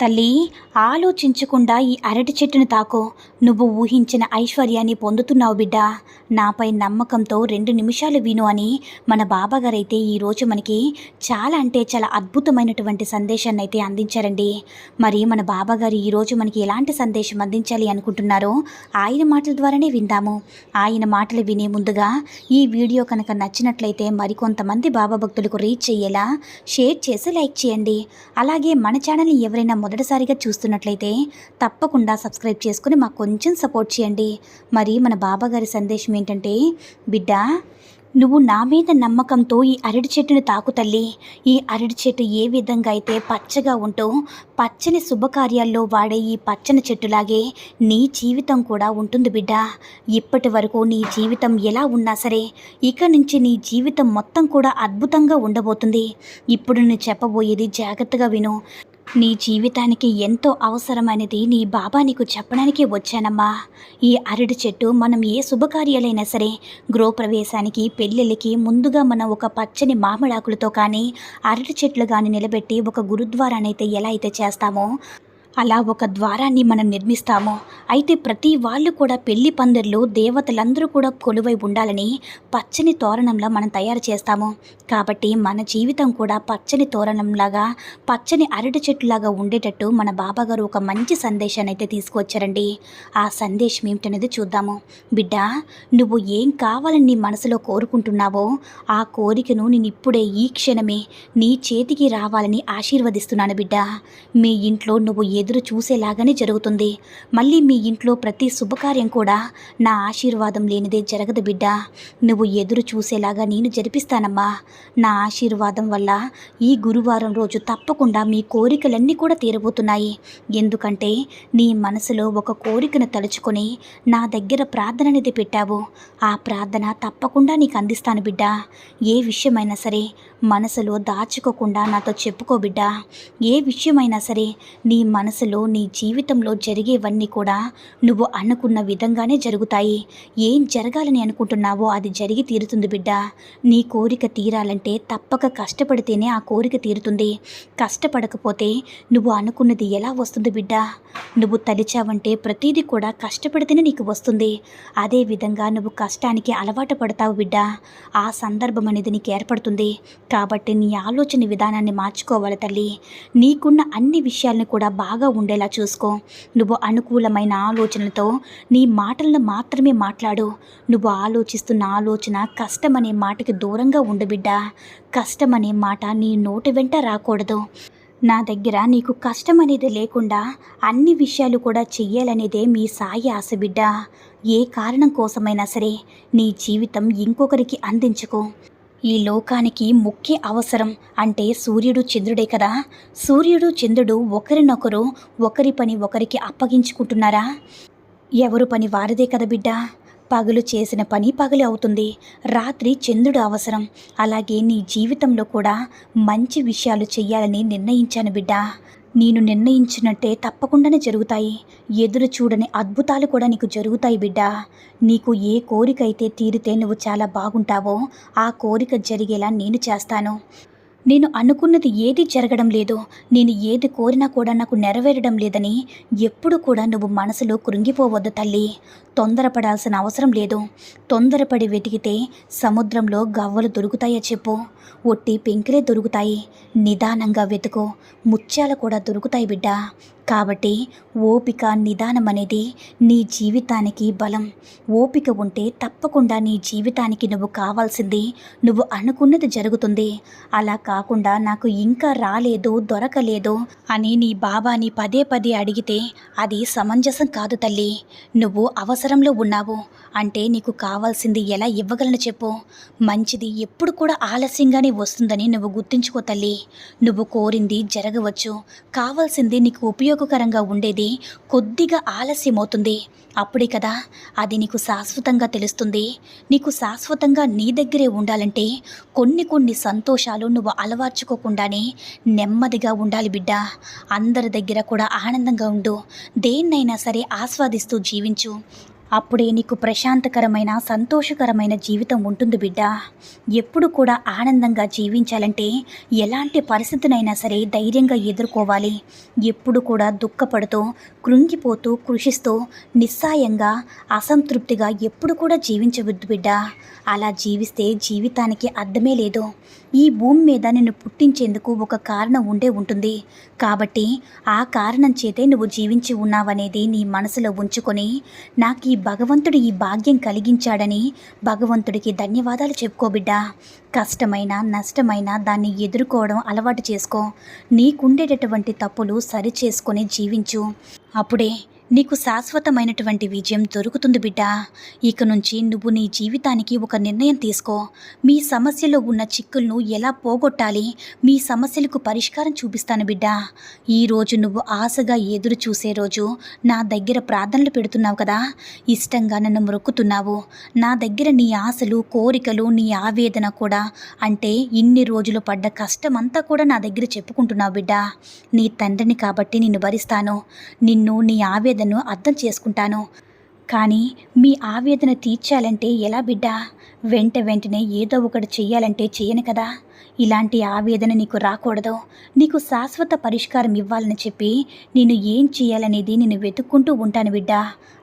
తల్లి ఆలోచించకుండా ఈ అరటి చెట్టును తాకో. నువ్వు ఊహించిన ఐశ్వర్యాన్ని పొందుతున్నావు బిడ్డ. నాపై నమ్మకంతో రెండు నిమిషాలు విను అని మన బాబాగారైతే ఈరోజు మనకి చాలా అంటే చాలా అద్భుతమైనటువంటి సందేశాన్ని అయితే అందించారండి. మరి మన బాబాగారు ఈరోజు మనకి ఎలాంటి సందేశం అందించాలి అనుకుంటున్నారో ఆయన మాటల ద్వారానే విందాము. ఆయన మాటలు వినే ముందుగా ఈ వీడియో కనుక నచ్చినట్లయితే మరికొంతమంది బాబా భక్తులకు రీచ్ అయ్యేలా షేర్ చేసి లైక్ చేయండి. అలాగే మన ఛానల్ని ఎవరైనా మొదటిసారిగా చూస్తున్నట్లయితే తప్పకుండా సబ్స్క్రైబ్ చేసుకుని మాకు కొంచెం సపోర్ట్ చేయండి. మరి మన బాబాగారి సందేశం ఏంటంటే బిడ్డ నువ్వు నా మీద నమ్మకంతో ఈ అరటి చెట్టును తాకు తల్లి. ఈ అరటి చెట్టు ఏ విధంగా అయితే పచ్చగా ఉంటూ పచ్చని శుభకార్యాల్లో వాడే ఈ పచ్చని చెట్టులాగే నీ జీవితం కూడా ఉంటుంది బిడ్డ. ఇప్పటి వరకు నీ జీవితం ఎలా ఉన్నా సరే ఇక నుంచి నీ జీవితం మొత్తం కూడా అద్భుతంగా ఉండబోతుంది. ఇప్పుడు నేను చెప్పబోయేది జాగ్రత్తగా విను. నీ జీవితానికి ఎంతో అవసరమైనది నీ బాబా నీకు చెప్పడానికి వచ్చానమ్మా. ఈ అరటి చెట్టు మనం ఏ శుభకార్యాలైనా సరే గృహప్రవేశానికి పెళ్ళిళ్ళకి ముందుగా మనం ఒక పచ్చని మామిడాకులతో కానీ అరటి చెట్లు కానీ నిలబెట్టి ఒక గురుద్వారానైతే ఎలా అయితే చేస్తామో అలా ఒక ద్వారాన్ని మనం నిర్మిస్తాము. అయితే ప్రతి వాళ్ళు కూడా పెళ్ళి పందిర్లు దేవతలందరూ కూడా కొలువై ఉండాలని పచ్చని తోరణంలా మనం తయారు చేస్తాము. కాబట్టి మన జీవితం కూడా పచ్చని తోరణంలాగా పచ్చని అరటి చెట్టులాగా ఉండేటట్టు మన బాబాగారు ఒక మంచి సందేశాన్ని అయితే తీసుకువచ్చారండి. ఆ సందేశం ఏమిటనేది చూద్దాము. బిడ్డ నువ్వు ఏం కావాలని నీ మనసులో కోరుకుంటున్నావో ఆ కోరికను నేను ఇప్పుడే ఈ క్షణమే నీ చేతికి రావాలని ఆశీర్వదిస్తున్నాను బిడ్డ. మీ ఇంట్లో నువ్వు ఎదురు చూసేలాగానే జరుగుతుంది. మళ్ళీ మీ ఇంట్లో ప్రతి శుభకార్యం కూడా నా ఆశీర్వాదం లేనిదే జరగదు బిడ్డ. నువ్వు ఎదురు చూసేలాగా నేను జరిపిస్తానమ్మా. నా ఆశీర్వాదం వల్ల ఈ గురువారం రోజు తప్పకుండా మీ కోరికలన్నీ కూడా తీరబోతున్నాయి. ఎందుకంటే నీ మనసులో ఒక కోరికను తలుచుకొని నా దగ్గర ప్రార్థన అనేది పెట్టావు. ఆ ప్రార్థన తప్పకుండా నీకు అందిస్తాను బిడ్డ. ఏ విషయమైనా సరే మనసులో దాచుకోకుండా నాతో చెప్పుకో బిడ్డ. ఏ విషయమైనా సరే నీ మనసు అసలు నీ జీవితంలో జరిగేవన్నీ కూడా నువ్వు అనుకున్న విధంగానే జరుగుతాయి. ఏం జరగాలని అనుకుంటున్నావో అది జరిగి తీరుతుంది బిడ్డ. నీ కోరిక తీరాలంటే తప్పక కష్టపడితేనే ఆ కోరిక తీరుతుంది. కష్టపడకపోతే నువ్వు అనుకున్నది ఎలా వస్తుంది బిడ్డ? నువ్వు తలిచావంటే ప్రతిదీ కూడా కష్టపడితేనే నీకు వస్తుంది. అదే విధంగా నువ్వు కష్టానికి అలవాటు పడతావు బిడ్డ. ఆ సందర్భం అనేది నీకు ఏర్పడుతుంది. కాబట్టి నీ ఆలోచన విధానాన్ని మార్చుకోవాలి తల్లి. నీకున్న అన్ని విషయాలను కూడా బాగా ఉండేలా చూసుకో. నువ్వు అనుకూలమైన ఆలోచనలతో నీ మాటలను మాత్రమే మాట్లాడు. నువ్వు ఆలోచిస్తున్న ఆలోచన కష్టమనే మాటకి దూరంగా ఉండబిడ్డా కష్టం కష్టమనే మాట నీ నోటి వెంట రాకూడదు. నా దగ్గర నీకు కష్టం అనేది లేకుండా అన్ని విషయాలు కూడా చెయ్యాలనేదే మీ సాయి ఆశ బిడ్డ. ఏ కారణం కోసమైనా సరే నీ జీవితం ఇంకొకరికి అందించుకో. ఈ లోకానికి ముఖ్య అవసరం అంటే సూర్యుడు చంద్రుడే కదా. సూర్యుడు చంద్రుడు ఒకరినొకరు ఒకరి పని ఒకరికి అప్పగించుకుంటున్నారా? ఎవరు పని వారిదే కదా బిడ్డ. పగలు చేసిన పని పగలు అవుతుంది. రాత్రి చంద్రుడు అవసరం. అలాగే నీ జీవితంలో కూడా మంచి విషయాలు చెయ్యాలని నిర్ణయించాను బిడ్డ. నేను నిర్ణయించినట్టే తప్పకుండానే జరుగుతాయి. ఎదురు చూడని అద్భుతాలు కూడా నీకు జరుగుతాయి బిడ్డ. నీకు ఏ కోరిక అయితే తీరితే నువ్వు చాలా బాగుంటావో ఆ కోరిక జరిగేలా నేను చేస్తాను. నేను అనుకున్నది ఏది జరగడం లేదు. నేను ఏది కోరినా కూడా నాకు నెరవేరడం లేదని ఎప్పుడు కూడా నువ్వు మనసులో కృంగిపోవద్దు తల్లి. తొందరపడాల్సిన అవసరం లేదు. తొందరపడి వెతికితే సముద్రంలో గవ్వలు దొరుకుతాయో చెప్పు. ఒట్టి పెంకులే దొరుకుతాయి. నిదానంగా వెతుకు. ముత్యాలు కూడా దొరుకుతాయి బిడ్డ. కాబట్టి ఓపిక నిదానం అనేది నీ జీవితానికి బలం. ఓపిక ఉంటే తప్పకుండా నీ జీవితానికి నువ్వు కావాల్సింది నువ్వు అనుకున్నది జరుగుతుంది. అలా కాకుండా నాకు ఇంకా రాలేదు దొరకలేదు అని నీ బాబాని పదే పదే అడిగితే అది సమంజసం కాదు తల్లి. నువ్వు అవసరంలో ఉన్నావు అంటే నీకు కావాల్సింది ఎలా ఇవ్వగలను చెప్పు. మంచిది ఎప్పుడు కూడా ఆలస్యంగానే వస్తుందని నువ్వు గుర్తుంచుకో తల్లి. నువ్వు కోరింది జరగవచ్చు. కావాల్సింది నీకు ఉపయోగకరంగా ఉండేది కొద్దిగా ఆలస్యమవుతుంది. అప్పుడే కదా అది నీకు శాశ్వతంగా తెలుస్తుంది. నీకు శాశ్వతంగా నీ దగ్గరే ఉండాలంటే కొన్ని కొన్ని సంతోషాలు నువ్వు అలవార్చుకోకుండానే నెమ్మదిగా ఉండాలి బిడ్డ. అందరి దగ్గర కూడా ఆనందంగా ఉండు. దేన్నైనా సరే ఆస్వాదిస్తూ జీవించు. అప్పుడే నీకు ప్రశాంతకరమైన సంతోషకరమైన జీవితం ఉంటుంది బిడ్డ. ఎప్పుడు కూడా ఆనందంగా జీవించాలంటే ఎలాంటి పరిస్థితినైనా సరే ధైర్యంగా ఎదుర్కోవాలి. ఎప్పుడు కూడా దుఃఖపడుతూ కృంగిపోతూ కృషిస్తూ నిస్సాయంగా అసంతృప్తిగా ఎప్పుడు కూడా జీవించవద్దు బిడ్డ. అలా జీవిస్తే జీవితానికి అర్థమే లేదు. ఈ భూమి మీద నిన్ను పుట్టించేందుకు ఒక కారణం ఉండే ఉంటుంది. కాబట్టి ఆ కారణం చేతే నువ్వు జీవించి ఉన్నావనేది నీ మనసులో ఉంచుకొని నాకు ఈ భగవంతుడు ఈ భాగ్యం కలిగించాడని భగవంతుడికి ధన్యవాదాలు చెప్పుకోబిడ్డ కష్టమైన నష్టమైన దాన్ని ఎదుర్కోవడం అలవాటు చేసుకో. నీకుండేటటువంటి తప్పులు సరిచేసుకొని జీవించు. అప్పుడే నీకు శాశ్వతమైనటువంటి విజయం దొరుకుతుంది బిడ్డ. ఇక నుంచి నువ్వు నీ జీవితానికి ఒక నిర్ణయం తీసుకో. మీ సమస్యలో ఉన్న చిక్కులను ఎలా పోగొట్టాలి? మీ సమస్యలకు పరిష్కారం చూపిస్తాను బిడ్డ. ఈరోజు నువ్వు ఆశగా ఎదురు చూసే రోజు నా దగ్గర ప్రార్థనలు పెడుతున్నావు కదా. ఇష్టంగా నన్ను మొక్కుతున్నావు నా దగ్గర నీ ఆశలు కోరికలు నీ ఆవేదన కూడా అంటే ఇన్ని రోజులు పడ్డ కష్టమంతా కూడా నా దగ్గర చెప్పుకుంటున్నావు బిడ్డా. నీ తండ్రిని కాబట్టి నిన్ను భరిస్తాను. నిన్ను నీ ఆవేదన ఆవేదనను అర్థం చేసుకుంటాను. కానీ మీ ఆవేదన తీర్చాలంటే ఎలా బిడ్డా? వెంట వెంటనే ఏదో ఒకటి చెయ్యాలంటే చేయను కదా. ఇలాంటి ఆవేదన నీకు రాకూడదు. నీకు శాశ్వత పరిష్కారం ఇవ్వాలని చెప్పి నేను ఏం చేయాలనేది నేను వెతుక్కుంటూ ఉంటాను బిడ్డ.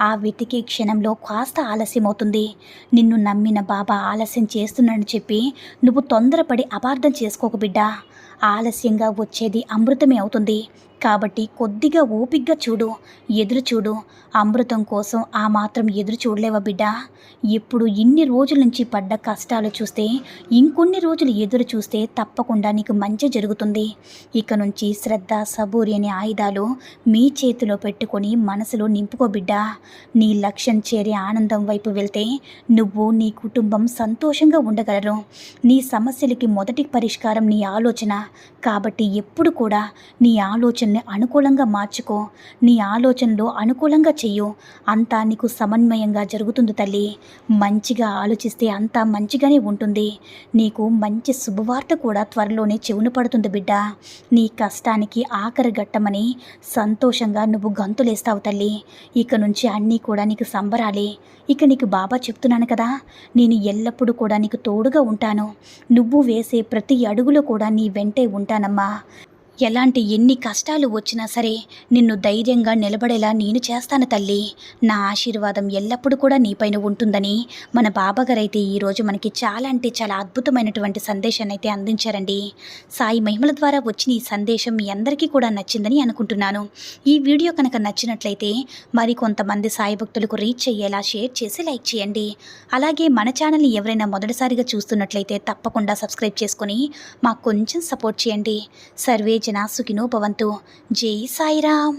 ఆ వెతికే క్షణంలో కాస్త ఆలస్యం అవుతుంది నిన్ను నమ్మిన బాబా ఆలస్యం చేస్తున్నాడని చెప్పి నువ్వు తొందరపడి అపార్థం చేసుకోకు బిడ్డ. ఆలస్యంగా వచ్చేది అమృతమే అవుతుంది. కాబట్టి కొద్దిగా ఓపిగ్గా చూడు ఎదురు చూడు. అమృతం కోసం ఆ మాత్రం ఎదురు చూడలేవా బిడ్డ? ఇప్పుడు ఇన్ని రోజుల నుంచి పడ్డ కష్టాలు చూస్తే ఇంకొన్ని రోజులు ఎదురు చూస్తే తప్పకుండా నీకు మంచి జరుగుతుంది. ఇక నుంచి శ్రద్ధ సబూరి అనే ఆయుధాలు మీ చేతిలో పెట్టుకొని మనసులో నింపుకో బిడ్డ. నీ లక్ష్యం చేరే ఆనందం వైపు వెళ్తే నువ్వు నీ కుటుంబం సంతోషంగా ఉండగలరు. నీ సమస్యలకి మొదటి పరిష్కారం నీ ఆలోచన. కాబట్టి ఎప్పుడు కూడా నీ ఆలోచనని అనుకూలంగా మార్చుకో. నీ ఆలోచనలు అనుకూలంగా చెయ్యు. అంతా నీకు సమన్వయంగా జరుగుతుంది తల్లి. మంచిగా ఆలోచిస్తే అంతా మంచిగానే ఉంటుంది. నీకు మంచి శుభవార్త కూడా త్వరలోనే చెవున పడుతుంది బిడ్డ. నీ కష్టానికి ఆఖరి ఘట్టమని సంతోషంగా నువ్వు గంతులేస్తావు తల్లి. ఇక నుంచి అన్నీ కూడా నీకు సంబరాలే. ఇక నీకు బాబా చెప్తున్నాను కదా నేను ఎల్లప్పుడూ కూడా నీకు తోడుగా ఉంటాను. నువ్వు వేసే ప్రతి అడుగులో కూడా నీ వెంటే ఉంటానమ్మా. ఎలాంటి ఎన్ని కష్టాలు వచ్చినా సరే నిన్ను ధైర్యంగా నిలబడేలా నేను చేస్తాను తల్లి. నా ఆశీర్వాదం ఎల్లప్పుడూ కూడా నీపైన ఉంటుందని మన బాబాగారైతే ఈరోజు మనకి చాలా అంటే చాలా అద్భుతమైనటువంటి సందేశాన్ని అయితే అందించారండి. సాయి మహిమల ద్వారా వచ్చిన ఈ సందేశం మీ అందరికీ కూడా నచ్చిందని అనుకుంటున్నాను. ఈ వీడియో కనుక నచ్చినట్లయితే మరి కొంతమంది సాయి భక్తులకు రీచ్ అయ్యేలా షేర్ చేసి లైక్ చేయండి. అలాగే మన ఛానల్ని ఎవరైనా మొదటిసారిగా చూస్తున్నట్లయితే తప్పకుండా సబ్స్క్రైబ్ చేసుకొని మాకు కొంచెం సపోర్ట్ చేయండి. సర్వే జనా సుఖినో భవంతు జై సాయిరామ్.